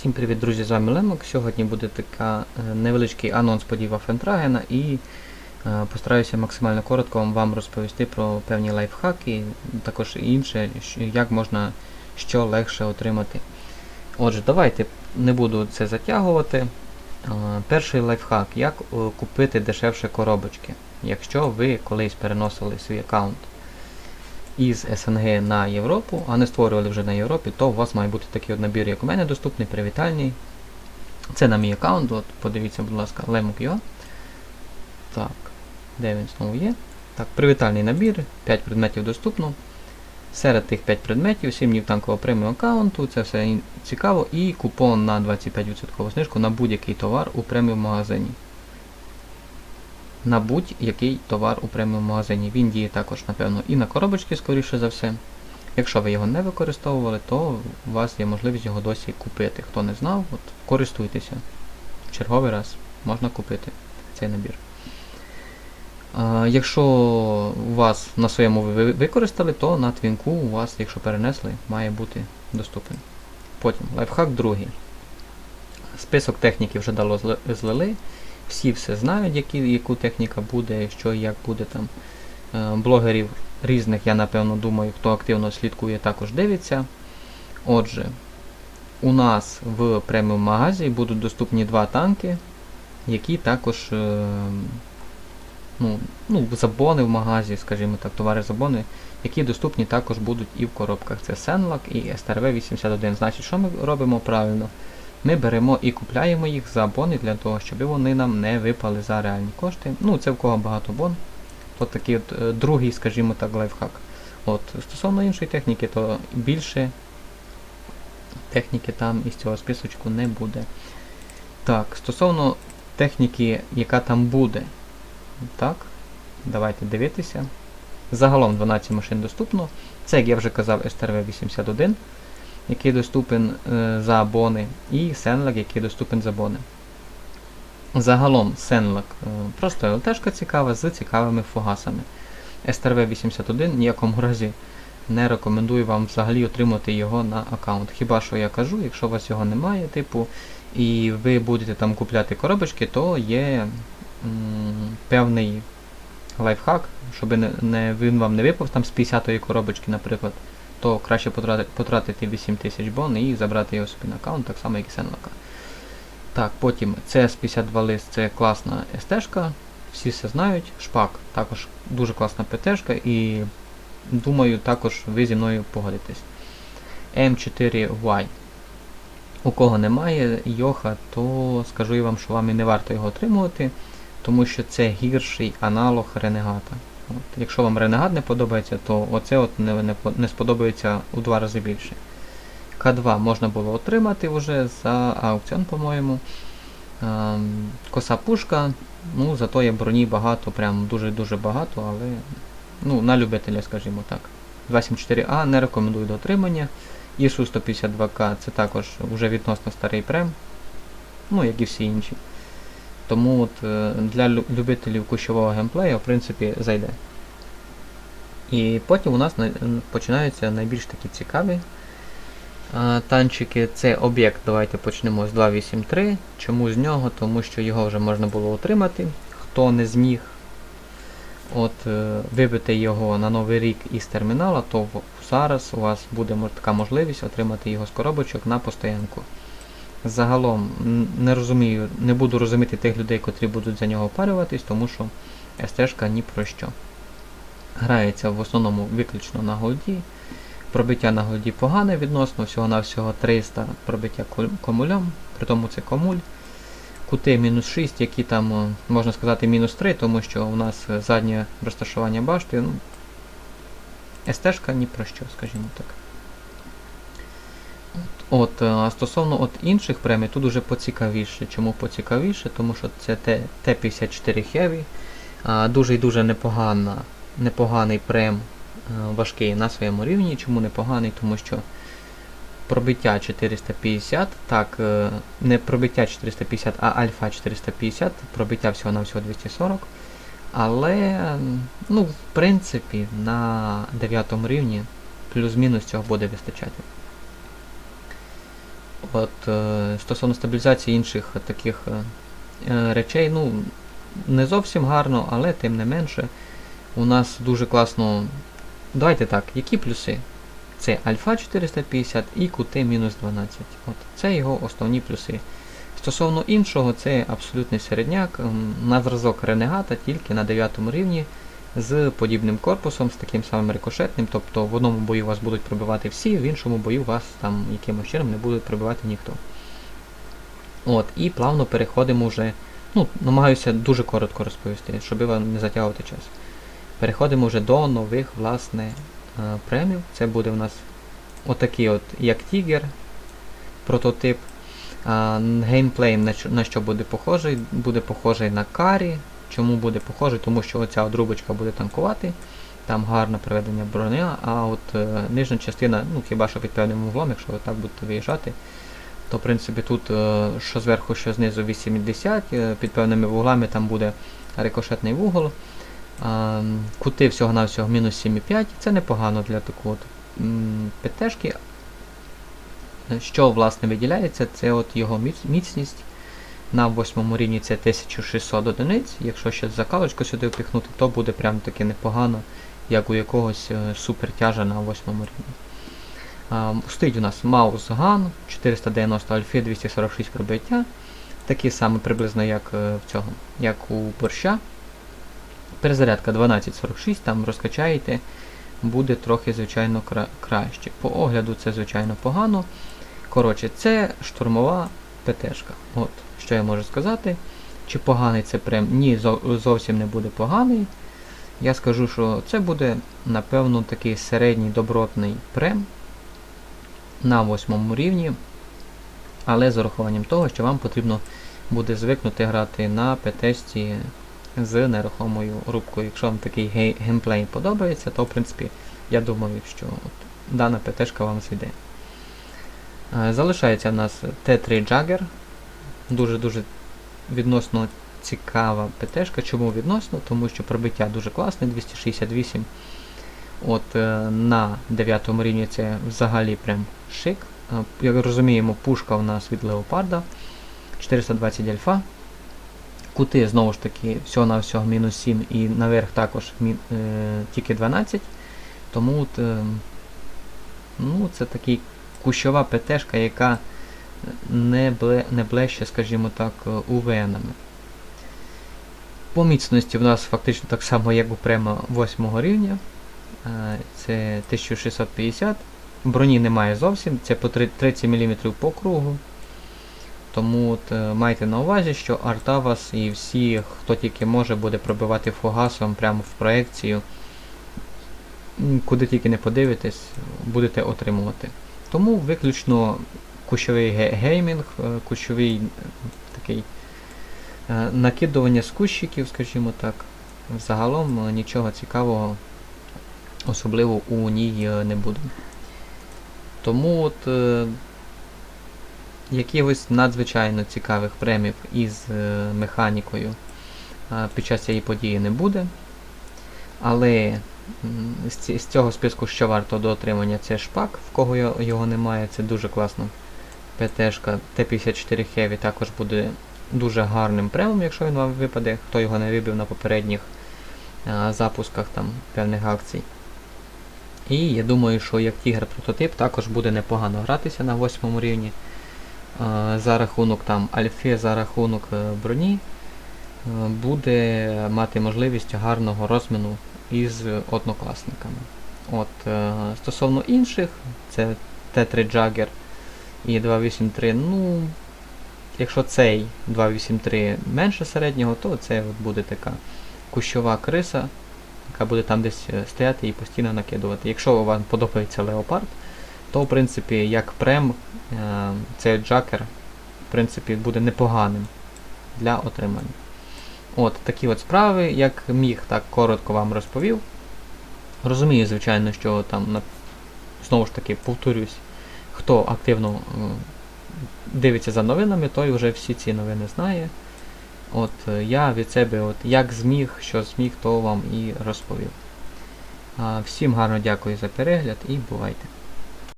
Всім привіт, друзі! З вами Лемок. Сьогодні буде така е, невеличкий анонс подій Вафентрагена і е, постараюся максимально коротко вам розповісти про певні лайфхаки, також інше, як можна що легше отримати. Отже, давайте не буду це затягувати. Е, Перший лайфхак, як купити дешевше коробочки, якщо ви колись переносили свій аккаунт із СНГ на Європу, а не створювали вже на Європі, то у вас має бути такий от набір, як у мене доступний, привітальний. Це на мій аккаунт, от подивіться, будь ласка, Lemuk.ua. Так, де він знову є? Так, привітальний набір, 5 предметів доступно. Серед тих 5 предметів, 7 днів танкового преміум аккаунту, це все цікаво, і купон на 25% знижку на будь-який товар у преміум магазині. На будь-який товар у преміум магазині. Він діє також, напевно, і на коробочки, скоріше за все. Якщо ви його не використовували, то у вас є можливість його досі купити. Хто не знав, от, користуйтеся. Черговий раз можна купити цей набір. А, якщо у вас на своєму ви ви- використали, то на твінку у вас, якщо перенесли, має бути доступен. Потім лайфхак другий. Список техніки вже дало зли- злили. Всі все знають, які, яку техніка буде, що і як буде там. Е, Блогерів різних, я напевно думаю, хто активно слідкує, також дивиться. Отже, у нас в преміум магазі будуть доступні два танки, які також е, ну, ну, забони в магазі, скажімо так, товари забони, які доступні також будуть і в коробках. Це Senlak і STRV-81. Значить, що ми робимо правильно? Ми беремо і купляємо їх за бони для того, щоб вони нам не випали за реальні кошти. Ну, це в кого багато бон. От такий от е, другий, скажімо так, лайфхак. От, стосовно іншої техніки, то більше техніки там із цього списочку не буде. Так, стосовно техніки, яка там буде. Так, давайте дивитися. Загалом 12 машин доступно. Це, як я вже казав, STRV-81, який доступен е, за бони, і Senlag, який доступен за бони. Загалом Senlag е, просто ЛТшка цікава з цікавими фугасами. STRV-81 ніякому разі не рекомендую вам взагалі отримати його на аккаунт. Хіба що я кажу, якщо у вас його немає, типу, і ви будете там купляти коробочки, то є м, певний лайфхак, щоб не, не, він вам не випав там з 50-ї коробочки, наприклад, то краще потратити, потратити 8 тисяч бон і забрати його собі на аккаунт, так само, як і Сенлака. Так, потім CS52 лист це класна СТ-шка, всі все знають. Шпак також дуже класна ПТ-шка і думаю, також ви зі мною погодитесь. М4Y. У кого немає Йоха, то скажу я вам, що вам і не варто його отримувати, тому що це гірший аналог Ренегата. От, якщо вам Ренегат не подобається, то оце от не, не, не сподобається у два рази більше. К2 можна було отримати вже за аукціон, по-моєму. Ем, коса пушка, ну зато є броні багато, прям дуже-дуже багато, але ну, на любителя, скажімо так. 274А не рекомендую до отримання. ІСУ 152К це також вже відносно старий прем, ну як і всі інші. Тому от, е, для любителів кущового геймплею, в принципі, зайде. І потім у нас починаються найбільш такі цікаві а, танчики. Це об'єкт, давайте почнемо з 283. Чому з нього? Тому що його вже можна було отримати. Хто не зміг от, е, вибити його на новий рік із термінала, то зараз у вас буде така можливість отримати його з коробочок на постоянку. Загалом не розумію, не буду розуміти тих людей, котрі будуть за нього опарюватись, тому що СТ-шка ні про що. Грається в основному виключно на голді. Пробиття на голді погане відносно, всього-навсього 300 пробиття комулем, при тому це комуль. Кути мінус 6, які там, можна сказати, мінус 3, тому що у нас е, заднє розташування башти, ну, СТ-шка ні про що, скажімо так. От, от, е, а стосовно от інших премій, тут уже поцікавіше. Чому поцікавіше? Тому що це Т- Т-54 Heavy, а, дуже і дуже непогана, непоганий прем е, важкий на своєму рівні. Чому непоганий? Тому що пробиття 450, так, е, не пробиття 450, а альфа 450, пробиття всього на всього 240. Але, ну, в принципі, на 9 рівні плюс-мінус цього буде вистачати. От, е, стосовно стабілізації інших таких е, е, речей, ну, не зовсім гарно, але тим не менше, у нас дуже класно. Давайте так, які плюси? Це альфа 450 і QT-12. От, це його основні плюси. Стосовно іншого, це абсолютний середняк, на зразок ренегата тільки на 9 рівні з подібним корпусом, з таким самим рикошетним, тобто в одному бою вас будуть пробивати всі, в іншому бою вас там якимось чином не буде пробивати ніхто. От, і плавно переходимо вже, ну, намагаюся дуже коротко розповісти, щоб вам не затягувати час. Переходимо вже до нових, власне, е, премів. Це буде у нас отакий от, як Тігер, прототип. Геймплей на що буде похожий? Буде похожий на карі. Чому буде похожий? Тому що оця от рубочка буде танкувати, там гарне проведення броня, а от е, нижня частина, ну хіба що під певним углом, якщо ви так будете виїжджати, то в принципі тут е, що зверху, що знизу 80, е, під певними вуглами там буде рикошетний вугол. М, кути всього-навсього мінус 7,5, це непогано для такої от ПТшки. Е, Що власне виділяється, це от його міц- міцність. На восьмому рівні це 1600 одиниць. Якщо ще закалочку сюди впіхнути, то буде прям таки непогано, як у якогось е, супертяжа на восьмому рівні. А, стоїть у нас маус ган 490 альфи 246 пробиття. Такі саме приблизно як е, в цього, як у борща. Перезарядка 1246, там розкачаєте, буде трохи, звичайно, кра- краще. По огляду це, звичайно, погано. Коротше, це штурмова ПТшка. От, що я можу сказати. Чи поганий це прем? Ні, зовсім не буде поганий. Я скажу, що це буде, напевно, такий середній добротний прем на восьмому рівні. Але з урахуванням того, що вам потрібно буде звикнути грати на ПТшці з нерухомою рубкою. Якщо вам такий геймплей подобається, то в принципі я думаю, що от дана ПТшка вам зайде. Е, Залишається в нас Т3 Jagger. Дуже-дуже відносно цікава ПТшка. Чому відносно? Тому що пробиття дуже класне, 268. От е, на 9 рівні це взагалі прям шик. Е, Як розуміємо, пушка у нас від Леопарда 420 альфа. Кути знову ж таки всього-навсього мінус 7 і наверх також мі, е, тільки 12. Тому от, е, ну, це такий кущова ПТшка, яка не, бле, не блеще, скажімо так, е, УВНами. По міцності в нас фактично так само, як у према 8 рівня. Е, Це 1650. Броні немає зовсім, це по 30 мм по кругу. Тому от, е, майте на увазі, що арта вас і всі, хто тільки може, буде пробивати фугасом прямо в проекцію. Куди тільки не подивитесь, будете отримувати. Тому виключно кущовий геймінг, е, кущовий такий е, накидування з кущиків, скажімо так. Загалом е, нічого цікавого, особливо у ній не буде. Тому от якихось надзвичайно цікавих премів із механікою під час цієї події не буде. Але з, цього списку, що варто до отримання, це шпак, в кого його немає, це дуже класно. ПТшка Т-54 Heavy також буде дуже гарним премом, якщо він вам випаде, хто його не вибив на попередніх а, запусках там певних акцій. І я думаю, що як Тігр прототип також буде непогано гратися на восьмому рівні. А, за рахунок там альфи, за рахунок е, броні е, буде мати можливість гарного розміну із однокласниками. От, е, стосовно інших, це Т3 Jagger і 283, ну, якщо цей 283 менше середнього, то це буде така кущова криса, яка буде там десь е, стояти і постійно накидувати. Якщо вам подобається леопард, то в принципі як прем е, цей джакер в принципі буде непоганим для отримання. От такі от справи, як міг, так коротко вам розповів. Розумію, звичайно, що там знову ж таки повторюсь, хто активно е, дивиться за новинами, той вже всі ці новини знає. От е, я від себе, от як зміг, що зміг, то вам і розповів. Всім гарно дякую за перегляд і бувайте.